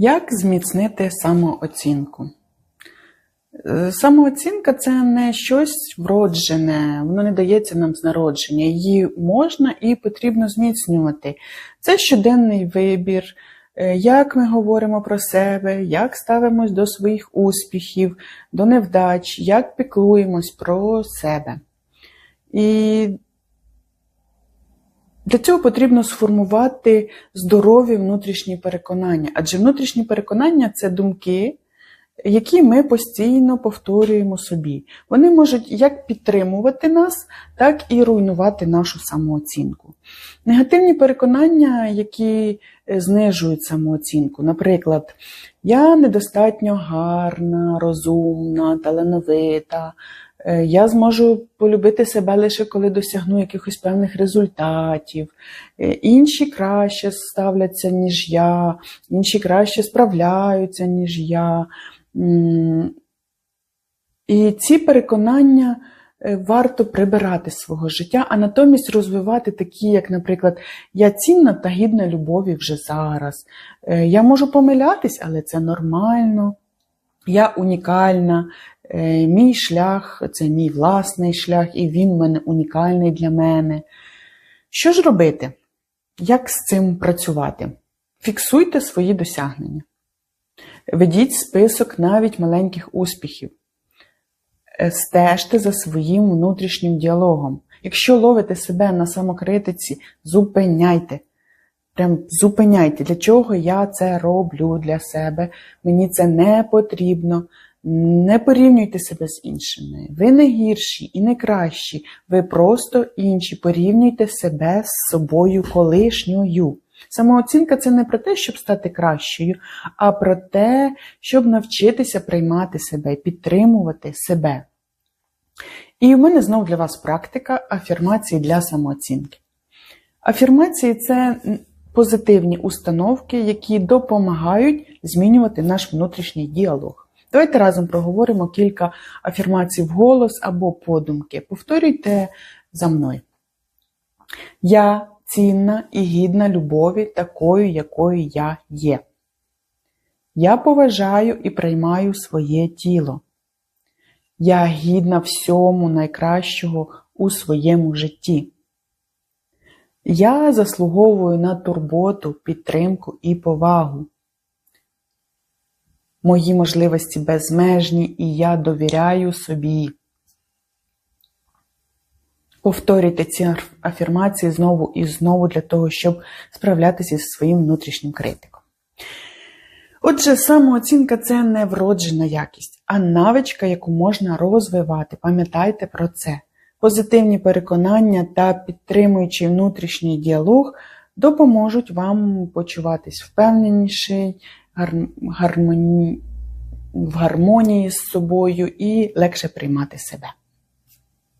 Як зміцнити самооцінку? Е, Самооцінка це не щось вроджене, воно не дається нам з народження. Її можна і потрібно зміцнювати. Це щоденний вибір, е, як ми говоримо про себе, як ставимось до своїх успіхів, до невдач, як піклуємось про себе. І для цього потрібно сформувати здорові внутрішні переконання, адже внутрішні переконання це думки, які ми постійно повторюємо собі. Вони можуть як підтримувати нас, так і руйнувати нашу самооцінку. Негативні переконання, які е, знижують самооцінку, наприклад, я недостатньо гарна, розумна, талановита. Е, Я зможу полюбити себе лише коли досягну якихось певних результатів. Е, Інші краще ставляться, ніж я, інші краще справляються, ніж я. І ці переконання е, варто прибирати з свого життя, а натомість розвивати такі, як, наприклад, я цінна та гідна любові вже зараз. Я можу помилятись, але це нормально. Я унікальна, мій шлях це мій власний шлях, і він в мене унікальний для мене. Що ж робити? Як з цим працювати? Фіксуйте свої досягнення. Ведіть список навіть маленьких успіхів. Е, Стежте за своїм внутрішнім діалогом. Якщо ловите себе на самокритиці, зупиняйте. Прям зупиняйте, для чого я це роблю для себе. Мені це не потрібно. Не порівнюйте себе з іншими. Ви не гірші і не кращі. Ви просто інші. Порівнюйте себе з собою колишньою. Самооцінка це не про те, щоб стати кращою, а про те, щоб навчитися приймати себе, підтримувати себе. І в мене знову для вас практика афірмації для самооцінки. Афірмації це позитивні установки, які допомагають змінювати наш внутрішній діалог. Давайте разом проговоримо кілька афірмацій вголос або подумки. Повторюйте за мною. Я цінна і гідна любові такою, якою я є. Я поважаю і приймаю своє тіло. Я гідна всьому найкращого у своєму житті. Я заслуговую на турботу, підтримку і повагу. Мої можливості безмежні, і я довіряю собі. Повторюйте ці афірмації знову і знову для того, щоб справлятися зі своїм внутрішнім критиком. Отже, самооцінка це не вроджена якість, а навичка, яку можна розвивати. Пам'ятайте про це. Позитивні переконання та підтримуючий внутрішній діалог допоможуть вам почуватись впевненіше, гармоні... в гармонії з собою і легше приймати себе.